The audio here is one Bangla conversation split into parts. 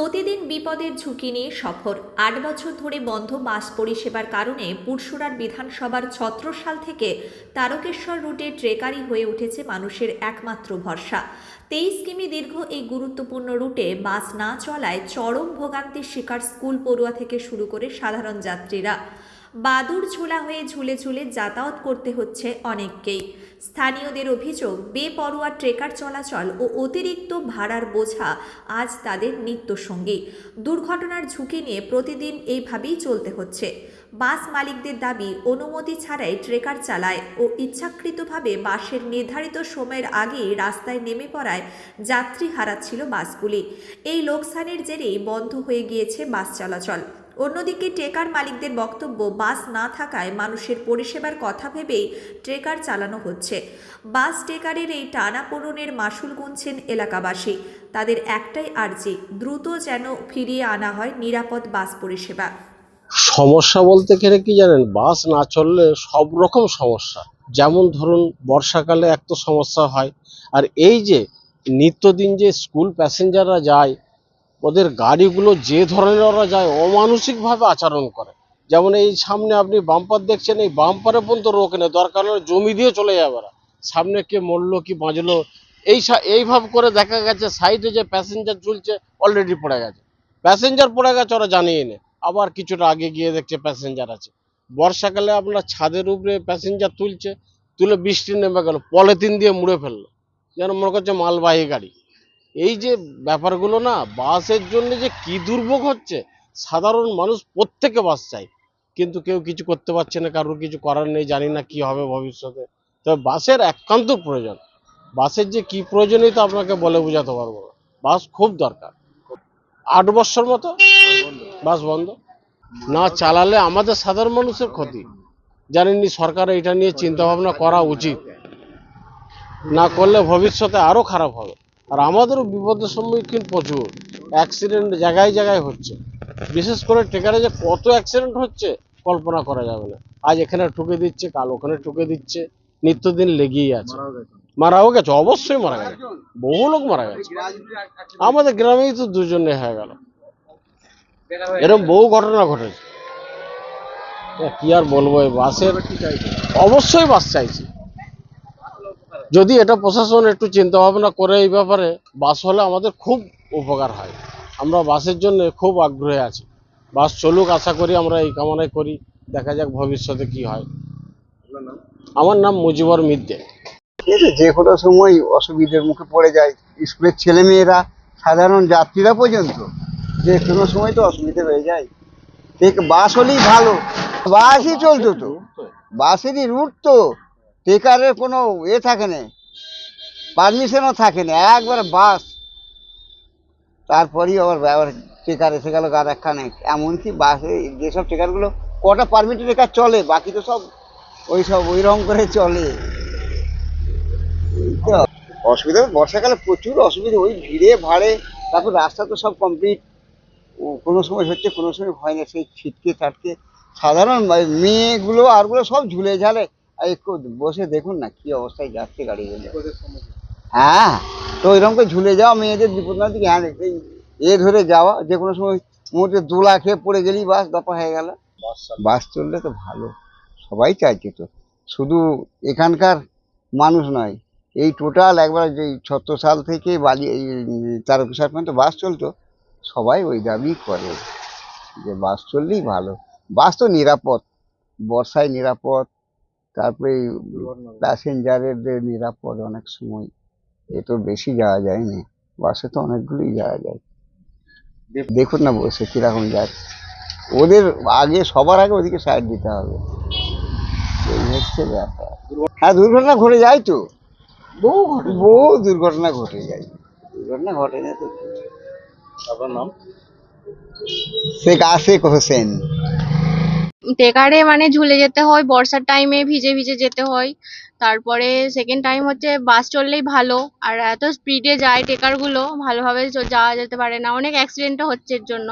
প্রতিদিন বিপদের ঝুঁকি নিয়ে সফর। আট বছর ধরে বন্ধ বাস পরিষেবার কারণে পুরসুরার বিধানসভার ছত্রসাল থেকে তারকেশ্বর রুটে ট্রেকারি হয়ে উঠেছে মানুষের একমাত্র ভরসা। তেইশ কিমি দীর্ঘ এই গুরুত্বপূর্ণ রুটে বাস না চলায় চরম ভোগান্তির শিকার স্কুল পড়ুয়া থেকে শুরু করে সাধারণ যাত্রীরা। বাদুর ঝোলা হয়ে ঝুলে ঝুলে যাতায়াত করতে হচ্ছে অনেককেই। স্থানীয়দের অভিযোগ, বেপরোয়া ট্রেকার চলাচল ও অতিরিক্ত ভাড়ার বোঝা আজ তাদের নিত্যসঙ্গী। দুর্ঘটনার ঝুঁকি নিয়ে প্রতিদিন এইভাবেই চলতে হচ্ছে। বাস মালিকদের দাবি, অনুমতি ছাড়াই ট্রেকার চালায় ও ইচ্ছাকৃতভাবে বাসের নির্ধারিত সময়ের আগেই রাস্তায় নেমে পড়ায় যাত্রী হারাচ্ছিল বাসগুলি। এই লোকসানের জেরেই বন্ধ হয়ে গিয়েছে বাস চলাচল। অন্যদিকে ট্রেকার মালিকদের বক্তব্য, বাস না থাকায় মানুষের পরিষেবার কথা ভেবেই ট্রেকার চালানো হচ্ছে। বাস ট্রেকারের এই টানাপোড়নের মাসুল গুনছেন এলাকাবাসী। তাদের একটাই আর্জি, দ্রুত যেন ফিরিয়ে আনা হয় নিরাপদ বাস পরিষেবা। সমস্যা বলতে গেলে কি জানেন, বাস না চললে সব রকম সমস্যা। যেমন ধরুন, বর্ষাকালে এক তো সমস্যা হয়, আর এই যে নিত্যদিন যে স্কুল প্যাসেঞ্জাররা যায় ওদের গাড়িগুলো যে ধরনের ওরা যায় অমানসিকভাবে আচরণ করে। যেমন এই সামনে আপনি বাম্পার দেখছেন, এই বাম্পারে পর্যন্ত রোকে নেই, দরকার হলে জমি দিয়ে চলে যাবে ওরা। সামনে কে মরলো, কি বাঁচলো, এই এইভাবে করে দেখা গেছে, সাইডে যে প্যাসেঞ্জার চলছে অলরেডি পড়ে গেছে। প্যাসেঞ্জার পড়ে গেছে, ওরা জানিয়ে নে। আবার কিছুটা আগে গিয়ে দেখছে প্যাসেঞ্জার আছে। বর্ষাকালে আপনার ছাদের উপরে প্যাসেঞ্জার তুলছে, তুলে বৃষ্টি নেমে গেল, পলিথিন দিয়ে মুড়ে ফেলল। যেন মনে করছে মালবাহী গাড়ি। এই যে ব্যাপারগুলো না, বাসের জন্য যে কি দুর্ভোগ হচ্ছে, সাধারণ মানুষ প্রত্যেকে বাস চাই কিন্তু কেউ কিছু করতে পারছে না, কারোর কিছু করার নেই, জানি না কি হবে ভবিষ্যতে। তবে বাসের একান্ত প্রয়োজন। বাসের যে কি প্রয়োজনীয়তা আপনাকে বলে বোঝাতে পারব না। বাস খুব দরকার। আট বছর মতো বাস বন্ধ। না চালালে আমাদের সাধারণ মানুষের ক্ষতি। জানেননি, সরকার এটা নিয়ে চিন্তা ভাবনা করা উচিত। না করলে ভবিষ্যতে আরও খারাপ হবে। আর আমাদেরও বিপদের সম্মুখীন প্রচুর। অ্যাক্সিডেন্ট জায়গায় জায়গায় হচ্ছে। বিশেষ করে ট্রেকারে যে কত অ্যাক্সিডেন্ট হচ্ছে, কল্পনা করা যাবে না। আজ এখানে ঠুকে দিচ্ছে, কাল ওখানে ঠুকে দিচ্ছে। নিত্যদিন লেগেই আছে। মারাও গেছে, অবশ্যই মারা গেছে। বহু লোক মারা গেছে। আমাদের গ্রামেই তো দুজনে হয়ে গেল। এরকম বহু ঘটনা ঘটেছে। কি আর বলব বাসের অবশ্যই বাস চাইছি। যদি এটা প্রশাসন একটু চিন্তা ভাবনা করে এই ব্যাপারে বাস হলে আমাদের খুব উপকার হয়। আমরা বাসের জন্য খুব আগ্রহে আছি। বাস চলুক আশা করি আমরা এই কামনাই করি। দেখা যাক ভবিষ্যতে কি হয়। আমার নাম মুজিবর মিদ্দে। যে কোনো সময় অসুবিধার মুখে পড়ে যায়। স্কুলের ছেলে মেয়েরা সাধারণ যাত্রীরা পর্যন্ত যে কোনো সময় তো অসুবিধা হয়ে যায়। ঠিক বাস হলেই ভালো। বাসই চলতো তো। বাসেরই রুট তো। টেকারের কোনো এ থাকে না পারমিশনও থাকে না, একবার বাস। তারপরেই আবার আবার টেকার এসে গেল গার একখানে। এমনকি বাসে যেসব টেকারগুলো কটা পারমিট টেকার চলে, বাকি তো সব ওই সব ওই রকম করে চলে। অসুবিধা, বর্ষাকালে প্রচুর অসুবিধা, ওই ভিড়ে ভাড়ে, তারপর রাস্তা তো সব কমপ্লিট কোনো সময় হচ্ছে, কোনো সময় হয় না, সেই ছিটকে ছাটকে সাধারণ, মেয়েগুলো, আরগুলো সব ঝুলে ঝালে। আর একটু বসে দেখুন না কি অবস্থায় যাচ্ছে গাড়িগুলো হ্যাঁ তো ওইরকম করে ঝুলে যাওয়া মেয়েদের বিপদ না দিকে হ্যাঁ এ ধরে যাওয়া যে কোনো সময় মুহূর্তে দোলা খেয়ে পড়ে গেলেই বাস দফা হয়ে গেল। বাস চললে তো ভালো সবাই চাইছে তো। শুধু এখানকার মানুষ নয় এই টোটাল একবার যে ছত্র সাল থেকে বালি তারকেশ্বর পর্যন্ত বাস চলতো সবাই ওই দাবি করে যে বাস চললেই ভালো। বাস তো নিরাপদ বর্ষায় নিরাপদ তারপরে প্যাসেঞ্জারের নিরাপদ অনেক সময় এ তো বেশি যাওয়া যায় না বাসে তো অনেকগুলোই যাওয়া যায়। দেখুন না বসে কীরকম যাচ্ছে। ওদের আগে সবার আগে ওদিকে সাইড দিতে হবে। এই হচ্ছে ব্যাপার। হ্যাঁ দুর্ঘটনা ঘটে যায় তো। বহু ঘটে বহু দুর্ঘটনা ঘটে যায়। দুর্ঘটনা ঘটে না তো। আপনার নাম? শেখ আশেক হোসেন। টেকারে মানে ঝুলে যেতে হয় বর্ষার টাইমে ভিজে ভিজে যেতে হয়। তারপরে সেকেন্ড টাইম হচ্ছে বাস চললেই ভালো। আর এত স্পিডে যায় টেকারগুলো ভালোভাবে যাওয়া যেতে পারে না। অনেক অ্যাক্সিডেন্টও হচ্ছে এর জন্য।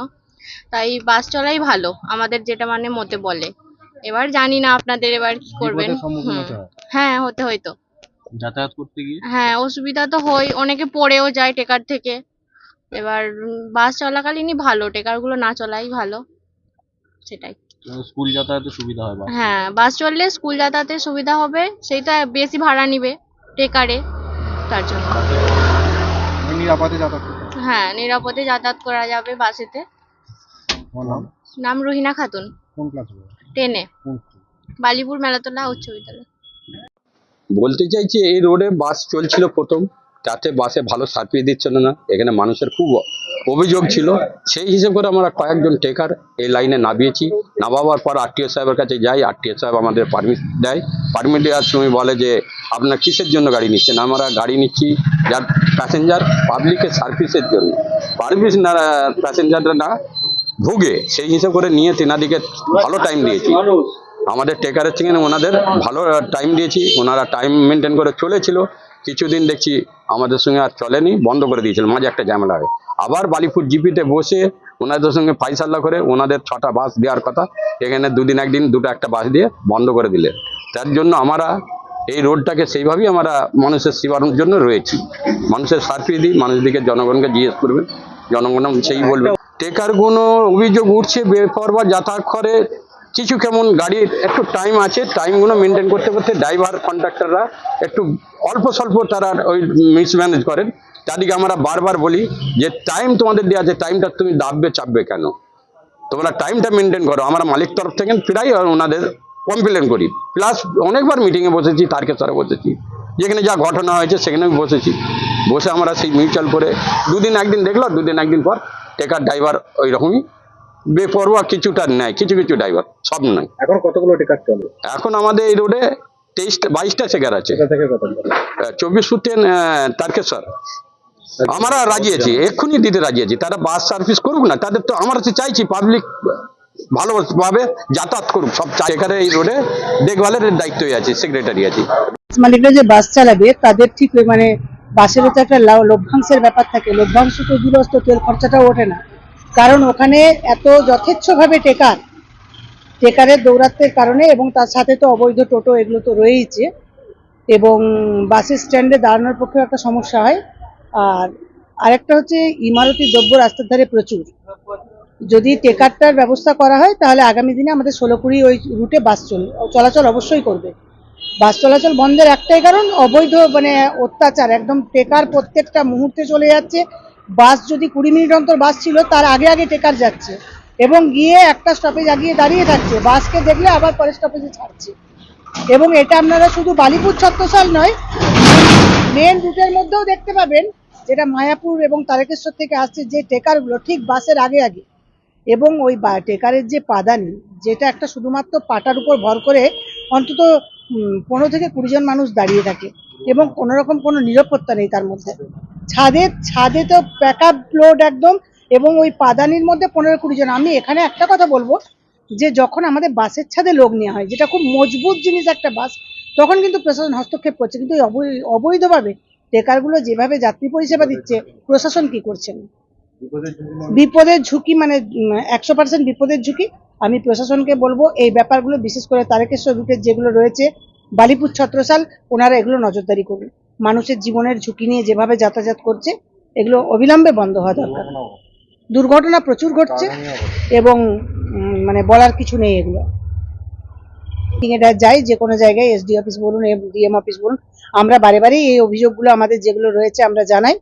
তাই বাস চলাই ভালো আমাদের যেটা মানে মতে বলে। এবার জানি না আপনাদের এবার কি করবেন। হুম। হ্যাঁ। হতে হয়তো যাতায়াত করতে গিয়ে? হ্যাঁ অসুবিধা তো হয়। অনেকে পড়েও যায় টেকার থেকে। এবার বাস চলাকালীনই ভালো টেকারগুলো না চলাই ভালো। সেটাই। স্কুল যাতায়াতে সুবিধা হয় হ্যাঁ বাস চললে স্কুল যাতায়াতের সুবিধা হবে সেইটা বেশি ভাড়া নিবে টেকারে তার জন্য। নিরাপদে যাতায়াত করতে হয়। হ্যাঁ নিরাপদে যাতায়াত করা যাবে বাসেতে। তোমার নাম? নাম রহিনা খাতুন। কোন ক্লাসে টেনে কোন বালিপুর মেলাতলা উচ্চ বিদ্যালয়। বলতে চাইছি এই রোডে বাস চলছিল প্রথম। তাতে বাসে ভালো সার্ভিস দিচ্ছিল না। এখানে মানুষের খুব অভিযোগ ছিল। সেই হিসেব করে আমরা কয়েকজন টেকার এই লাইনে নামিয়েছি। নামাবার পর আরটিও সাহেবের কাছে যাই। আরটিও সাহেব আমাদের পারমিট দেয়। পারমিট দেওয়ার সময় বলে যে, আপনার কিসের জন্য গাড়ি নিচ্ছেন? আমরা গাড়ি নিচ্ছি যার প্যাসেঞ্জার পাবলিকের সার্ভিসের জন্য। পারমিট না প্যাসেঞ্জাররা না, ভুগে। সেই হিসেব করে নিয়ে তেনাদিকে ভালো টাইম দিয়েছি। আমাদের টেকারের থেকে ওনাদের ভালো টাইম দিয়েছি। ওনারা টাইম মেনটেন করে চলেছিল। কিছুদিন দেখছি আমাদের সঙ্গে আর চলেনি, বন্ধ করে দিয়েছিল, মাঝে একটা ঝামেলা হয়। আবার বালিপুর জিপিতে বসে ওনাদের সঙ্গে ফাইসাল্লা করে ওনাদের ছটা বাস দেওয়ার কথা, এখানে দুদিন একদিন দুটো একটা বাস দিয়ে বন্ধ করে দিলে। তার জন্য আমরা এই রোডটাকে সেইভাবেই আমরা মানুষের সেবার জন্য রয়েছি। মানুষের সার্ভিস দিই মানুষদিকে জনগণকে জিজ্ঞেস করবে, জনগণ সেই বলবে। টেকার কোনো অভিযোগ উঠছে বেপরবা যাতায়াত করে কিছু কেমন গাড়ির একটু টাইম আছে টাইমগুলো মেনটেন করতে করতে ড্রাইভার কন্ট্রাক্টররা একটু অল্প স্বল্প তারা ওই মিসম্যানেজ করেন। তাদেরকে আমরা বারবার বলি যে টাইম তোমাদের দেওয়া আছে টাইমটা তুমি দাববে, চাপবে কেন? তোমরা টাইমটা মেনটেন করো। আমরা মালিক তরফ থেকে প্রায় ওনাদের কমপ্লেন করি। প্লাস অনেকবার মিটিংয়ে বসেছি, তারকে তারকেশ্বরে বসেছি। যেখানে যা ঘটনা হয়েছে সেখানে বসেছি। বসে আমরা সেই মিউচুয়াল করে দুদিন একদিন দেখল দুদিন একদিন পর টেকার ড্রাইভার ওই রকমই বেপরোয়া কিছুটা নেয় কিছু কিছু ড্রাইভার সব নয় এখন কতগুলো টিকার চলে? এখন আমাদের এই রোডে তেইশটা বাইশটা শেখার আছে। চব্বিশ ফুট তারকেশ্বর। আমরা রাজি আছি এক্ষুনি দিতে রাজি আছি। তারা বাস সার্ভিস করুক না তাদের তো আমরা তো চাইছি পাবলিক ভালোভাবে যাতায়াত করুক সব চাই এখানে এই রোডে দেখভালের দায়িত্বই আছে সেক্রেটারি আছে। মালিকরা যে বাস চালাবে তাদের ঠিক মানে বাসেরও তো একটা লভ্যাংশের ব্যাপার থাকে। লভ্যাংশ তো দূরস্থ তেল খরচাটাও ওঠে না। কারণ ওখানে এত যথেচ্ছভাবে টেকার। টেকারের দৌরাত্মের কারণে এবং তার সাথে তো অবৈধ টোটো এগুলো তো রয়েইছে। এবং বাসের স্ট্যান্ডে দাঁড়ানোর পক্ষে একটা সমস্যা হয়। আর আরেকটা হচ্ছে ইমারতি দ্রব্য রাস্তার ধারে প্রচুর। যদি টেকারটার ব্যবস্থা করা হয়, তাহলে আগামী দিনে আমাদের ষোলো কুড়ি ওই রুটে বাস চল, চলাচল অবশ্যই করবে। বাস চলাচল বন্ধের একটাই কারণ, অবৈধ মানে অত্যাচার। একদম টেকার প্রত্যেকটা মুহূর্তে চলে যাচ্ছে। বাস যদি কুড়ি মিনিট অন্তর বাস ছিল, তার আগে আগে টেকার যাচ্ছে এবং গিয়ে একটা স্টপেজ আগিয়ে দাঁড়িয়ে থাকছে। বাসকে দেখলে আবার পরের স্টপেজে ছাড়ছে। এবং এটা আপনারা শুধু বালিপুর ছত্রসাল নয় মেন রুটের মধ্যেও দেখতে পাবেন যেটা মায়াপুর এবং তারকেশ্বর থেকে আসছে যে টেকারগুলো ঠিক বাসের আগে আগে। এবং ওই টেকারের যে পাদানি, যেটা একটা শুধুমাত্র পাটার উপর ভর করে অন্তত পনেরো থেকে কুড়ি জন মানুষ দাঁড়িয়ে থাকে এবং কোনোরকম কোনো নিরাপত্তা নেই তার মধ্যে। ছাদে ছাদে তো প্যাক আপ লোড একদম এবং ওই পাদানির মধ্যে পনেরো কুড়ি জন। আমি এখানে একটা কথা বলব যে যখন আমাদের বাসের ছাদে লোক নেওয়া হয় যেটা খুব মজবুত জিনিস একটা বাস তখন কিন্তু প্রশাসন হস্তক্ষেপ করছে। কিন্তু অবৈধভাবে টেকারগুলো যেভাবে যাত্রী পরিষেবা দিচ্ছে প্রশাসন কি করছেন বিপদের ঝুঁকি মানে? একশো পার্সেন্ট বিপদের ঝুঁকি। আমি প্রশাসনকে বলব এই ব্যাপারগুলো বিশেষ করে তারকেশ্বর রুটের যেগুলো রয়েছে বালিপুর ছত্রসাল ওনারা এগুলো নজরদারি করুন। মানুষের জীবনের ঝুঁকি নিয়ে যেভাবে যাতায়াত করছে, এগুলো অবিলম্বে বন্ধ হওয়া দরকার। দুর্ঘটনা প্রচুর ঘটছে এবং মানে বলার কিছু নেই এগুলো। যাই যে কোনো জায়গায় এসডি অফিস বলুন ডিএম অফিস বলুন, আমরা বারে বারেই এই অভিযোগগুলো আমাদের যেগুলো রয়েছে আমরা জানাই,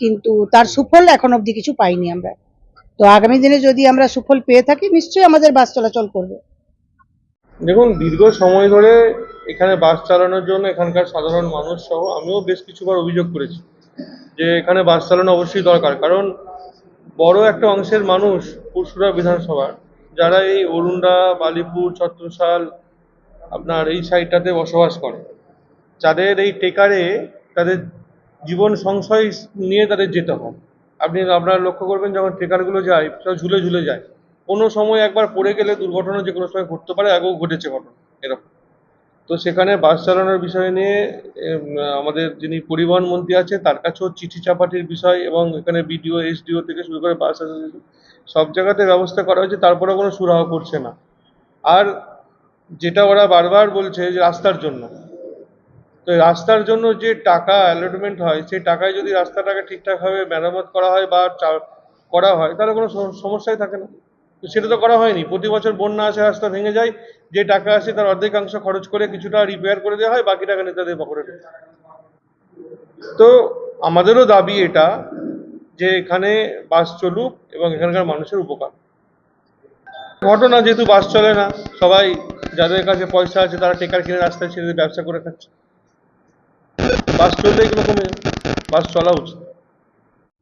কিন্তু তার সুফল এখন অবধি কিছু পাইনি আমরা। তো আগামী দিনে যদি আমরা সুফল পেয়ে থাকি, নিশ্চয়ই আমাদের বাস চলাচল করবে। দেখুন, দীর্ঘ সময় ধরে এখানে বাস চালানোর জন্য এখানকার সাধারণ মানুষ সহ আমিও বেশ কিছুবার অভিযোগ করেছি যে এখানে বাস চালানো অবশ্যই দরকার। কারণ বড় একটা অংশের মানুষ পুরসুরা বিধানসভার, যারা এই অরুণডা বালিপুর ছত্রসাল আপনার এই সাইডটাতে বসবাস করে, যাদের এই টেকারে তাদের জীবন সংশয় নিয়ে তাদের যেতে হয়। আপনি আপনারা লক্ষ্য করবেন যখন ট্রেকারগুলো যায় সব ঝুলে ঝুলে যায়। কোনো সময় একবার পড়ে গেলে দুর্ঘটনা যে কোনো সময় ঘটতে পারে, আগেও ঘটেছে ঘটনা, এরকম। তো সেখানে বাস চালানোর বিষয় নিয়ে আমাদের যিনি পরিবহন মন্ত্রী আছে তার কাছেও চিঠি চাপাটির বিষয় এবং এখানে বিডিও, এসডিও থেকে শুরু করে বাস সব জায়গাতে ব্যবস্থা করা হয়েছে, তারপরেও কোনো সুরাহ করছে না। আর যেটা ওরা বারবার বলছে যে রাস্তার জন্য। তো রাস্তার জন্য যে টাকা অ্যালটমেন্ট হয়, সেই টাকায় যদি রাস্তাটাকে ঠিকঠাকভাবে মেরামত করা হয় বা করা হয়, তাহলে কোনো সমস্যাই থাকে না। তো সেটা তো করা হয়নি। প্রতি বছর বন্যা আসে, রাস্তা ভেঙে যায়। যে টাকা আসে তার অর্ধেকাংশ খরচ করে কিছুটা রিপেয়ার করে দেওয়া হয়, বাকি টাকা নেতাদের পকেটে। তো আমাদেরও দাবি এটা যে এখানে বাস চলুক এবং এখানকার মানুষের উপকার। ঘটনা যেহেতু বাস চলে না, সবাই যাদের কাছে পয়সা আছে তারা টেকার কিনে রাস্তায় ছেড়ে ব্যবসা করে খাচ্ছে। বাস চললে এগুলো কমে বাস চলা উচিত।